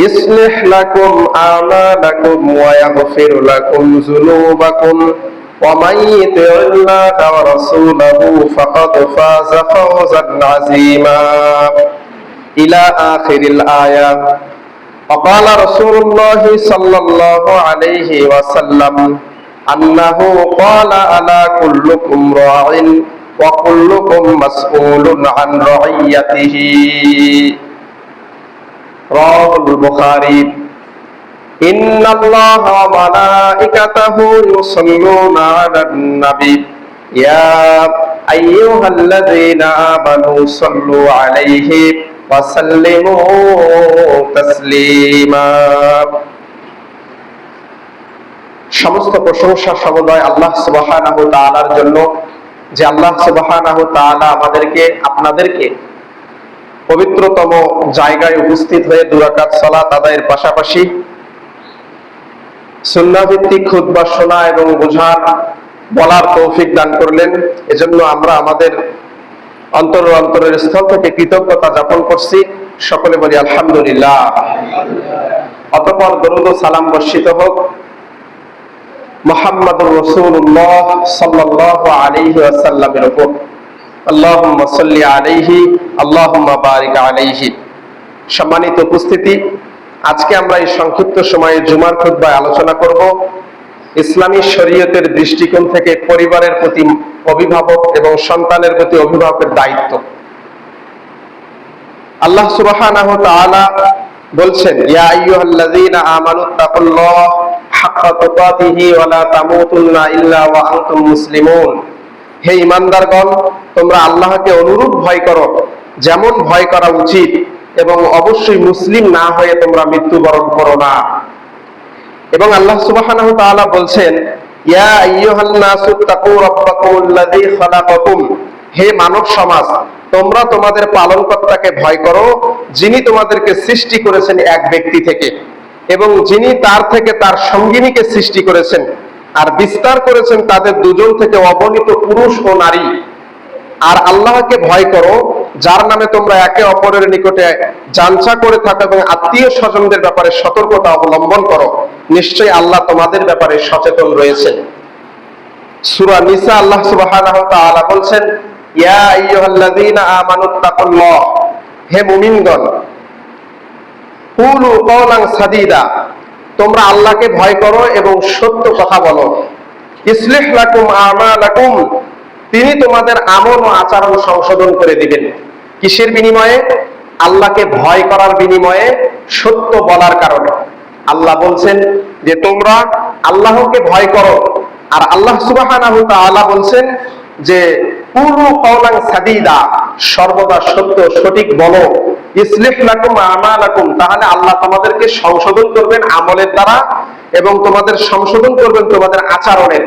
يصلح لكم أعمالكم ويغفر لكم ذنوبكم ومن يطع الله ورسوله فقد فاز فوزا عظيما إلى آخر الآية وقال رسول الله صلى الله عليه وسلم أنه قال ألا كلكم راع وكلكم مسؤول عن رعيته رواه البخاري إن الله وملائكته يصلون على النبي يا أيها الذين آمنوا صلوا عليه وسلموا تسليما সমস্ত প্রশংসা সমুদয় আল্লাহ সুবহানাহু তাআলার জন্য যে আল্লাহ সুবহানাহু তাআলা আমাদেরকে আপনাদেরকে পবিত্রতম জায়গায় উপস্থিত হয়ে দুরাকাত সালাত আদায়ের পাশাপাশি সুন্নাভিত্তিক খুতবা শোনা এবং বোঝার বলার তৌফিক দান করলেন। এজন্য আমরা আমাদের অন্তর অন্তরের স্থল থেকে কৃতজ্ঞতা যাপন করছি। সকলে বলি আলহামদুলিল্লাহ। অতপর দরুদ সালাম বর্ষিত হোক। মোহাম্মদুর রসুল্লাহ সাল্লাহ আলাইহি ওয়াসাল্লামের উপর। সম্মানিত উপস্থিতি, আজকে আমরা এই সংক্ষিপ্ত সময়ে জুমার খুতবায় আলোচনা করব। ইসলামী শরীয়তের দৃষ্টিকোণ থেকে পরিবারের প্রতি অভিভাবক এবং সন্তানের প্রতি অভিভাবকের দায়িত্ব। আল্লাহ তাআলা বলছেন, ইয়া আইয়ুহাল্লাযীনা আনতুম মুসলিমুন। হে ইমানদারগণ, তোমরা আল্লাহকে অনুরূপ ভয় করো, যেমন ভয় করা উচিত, এবং অবশ্যই মুসলিম না হয়ে তোমরা মৃত্যুবরণ করো না। এবং আল্লাহ তাআলা বলছেন হে মানব সমাজ, তোমরা তোমাদের পালনকর্তাকে ভয় করো, যিনি তোমাদেরকে সৃষ্টি করেছেন এক ব্যক্তি থেকে, এবং যিনি তার থেকে তার সঙ্গিনীকে সৃষ্টি করেছেন আর বিস্তার করেছেন তাদের দুজন থেকে অবনীত পুরুষ ও নারী। আর আল্লাহকে ভয় করো, যার নামে তোমরা একে অপরের নিকটে জানচা করে থাকো এবং আত্মীয় স্বজনদের ব্যাপারে সতর্কতা অবলম্বন করো। নিশ্চয়ই আল্লাহ তোমাদের ব্যাপারে সচেতন রয়েছেন। সুরা নিসা আল্লাহ তাআলা বলছেন হে মুমিনগণ সাদীদা তোমরা আল্লাহকে ভয় করো এবং সত্য কথা বলো। ইসলিহ লাকুম আমালাকুম, তিনি তোমাদের আমল ও আচরণ সংশোধন করে দিবেন। কিসের বিনিময়ে? আল্লাহকে ভয় করার বিনিময়ে সত্য বলার কারণে। আল্লাহ বলছেন যে, তোমরা আল্লাহকে ভয় করো। আর আল্লাহ তাআলা বলছেন যে কওলান সাদীদা, সর্বদা সত্য সঠিক বলো। আমালাকুম তাহলে আল্লাহ তোমাদেরকে সংশোধন করবেন আমলের দ্বারা এবং তোমাদের সংশোধন করবেন তোমাদের আচরণের।